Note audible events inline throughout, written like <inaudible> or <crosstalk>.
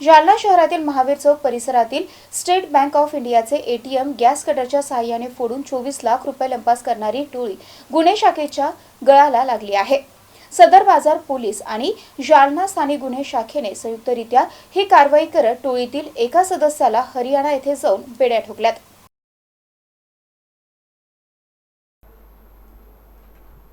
जालना शहरातील महावीर चौक परिसरातील स्टेट बँक ऑफ इंडियाचे एटीएम गॅस कटरच्या सहाय्याने फोडून चोवीस लाख रुपये लंपास करणारी टोळी गुन्हे शाखेच्या गळाला लागली आहे. सदर बाजार पोलीस आणि जालना स्थानिक गुन्हे शाखेने संयुक्तरित्या ही कारवाई करत टोळीतील एका सदस्याला हरियाणा येथे जाऊन बेड्या ठोकल्यात.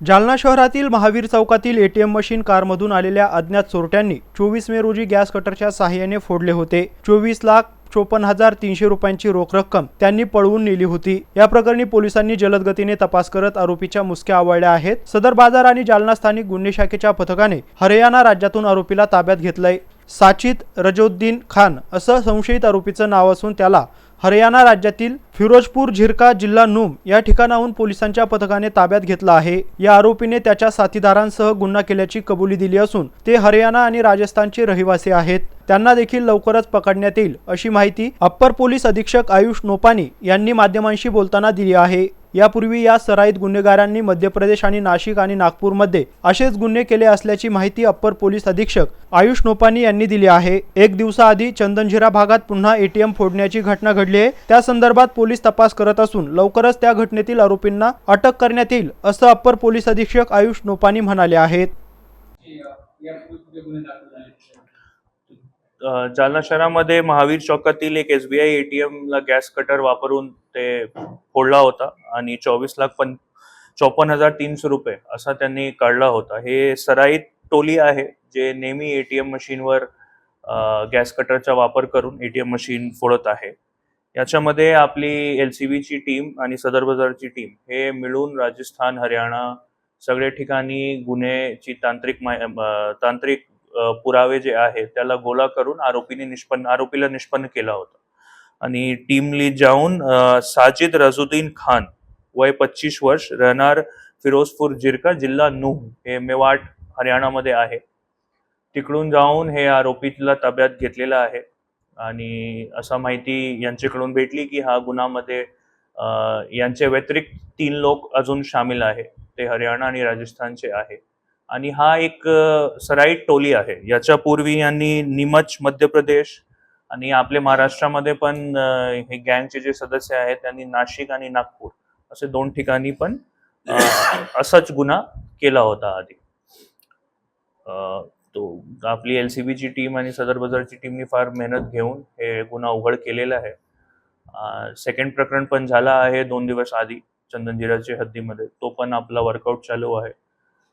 जालना शहरातील महावीर चौकातील एटीएम मशीन कारमधून आलेल्या अज्ञात चोरट्यांनी चोवीस मे रोजी गॅस कटरच्या सहाय्याने फोडले होते. चोवीस लाख चोपन्न हजार तीनशे रुपयांची रोख रक्कम त्यांनी पळवून नेली होती. या प्रकरणी पोलिसांनी जलद गतीने तपास करत आरोपीच्या मुसक्या आवळल्या आहेत. सदर बाजार आणि जालना स्थानिक गुन्हे शाखेच्या पथकाने हरियाणा राज्यातून आरोपीला ताब्यात घेतलंय. साचित रजोद्दीन खान असं संशयित आरोपीचं नाव असून त्याला हरियाणा राज्यातील फिरोजपूर झिरका जिल्हा नूम या ठिकाणाहून पोलिसांच्या पथकाने ताब्यात घेतला आहे. या आरोपीने त्याच्या साथीदारांसह गुन्हा केल्याची कबुली दिली असून ते हरियाणा आणि राजस्थानचे रहिवासी आहेत. त्यांना देखील लवकरच पकडण्यात येईल अशी माहिती अप्पर पोलीस अधीक्षक आयुष नोपानी यांनी माध्यमांशी बोलताना दिली आहे. यापूर्वी या सराईत गुन्हेगारांनी मध्य प्रदेश आणि नाशिक आणि नागपूरमध्ये असेच गुन्हे केले असल्याची माहिती अप्पर पोलीस अधीक्षक आयुष नोपानी यांनी दिली आहे एक दिवसाआधी चंदनझिरा भागात पुन्हा एटीएम फोडण्याची घटना घडली आहे त्या संदर्भात पोलीस तपास करत असून लवकरच त्या घटनेतील आरोपींना अटक करण्यात येईल असं अप्पर पोलीस अधीक्षक आयुष नोपानी म्हणाले आहेत जालना शहरामध्ये महावीर चौकातील एक एस बी आय ला गॅस कटर वापरून ते फोडला होता आणि चोवीस लाख पण चोपन्न हजार तीनशे रुपये असा त्यांनी काढला होता. हे सराईत टोली आहे जे नेहमी एटीएम मशीनवर गॅस कटरचा वापर करून एटीएम मशीन फोडत आहे. याच्यामध्ये आपली एल सी बीची टीम आणि सदर बाजारची टीम हे मिळून राजस्थान हरियाणा सगळ्या ठिकाणी गुन्हेची तांत्रिक माहि- तांत्रिक पुरावे जे आहेत त्याला गोळा करून आरोपीने निष्पन्न आरोपीला निष्पन्न केला होता. आणि टीमली जाऊन साजिद रजुद्दीन खान वय पच्चीस वर्ष राहणार फिरोजपूर जिरका जिल्हा नूह हे मेवाट हरियाणामध्ये आहे. तिकडून जाऊन हे आरोपीला ताब्यात घेतलेलं आहे. आणि असा माहिती यांच्याकडून भेटली की हा गुन्हामध्ये यांच्या व्यतिरिक्त तीन लोक अजून सामील आहे ते हरियाणा आणि राजस्थानचे आहे आणि हा एक सराईट टोली आहे. याच्या पूर्वी यांनी नीमच मध्य प्रदेश आणि आपले महाराष्ट्रामध्ये पण हे गँगचे जे सदस्य आहेत त्यांनी नाशिक आणि नागपूर असे दोन ठिकाणी पण <coughs> असाच गुन्हा केला होता आधी. तो आपली एल सी बीची टीम आणि सदर बाजारची टीमनी फार मेहनत घेऊन हे गुन्हा उघड केलेला आहे. सेकंड प्रकरण पण झाला आहे दोन दिवस आधी चंदनजिराच्या हद्दीमध्ये. तो पण आपला वर्कआउट चालू आहे.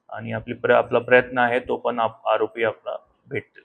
आणि आपली प्र आपला प्रयत्न आहे तो पण आप आरोपी आपला भेटतील.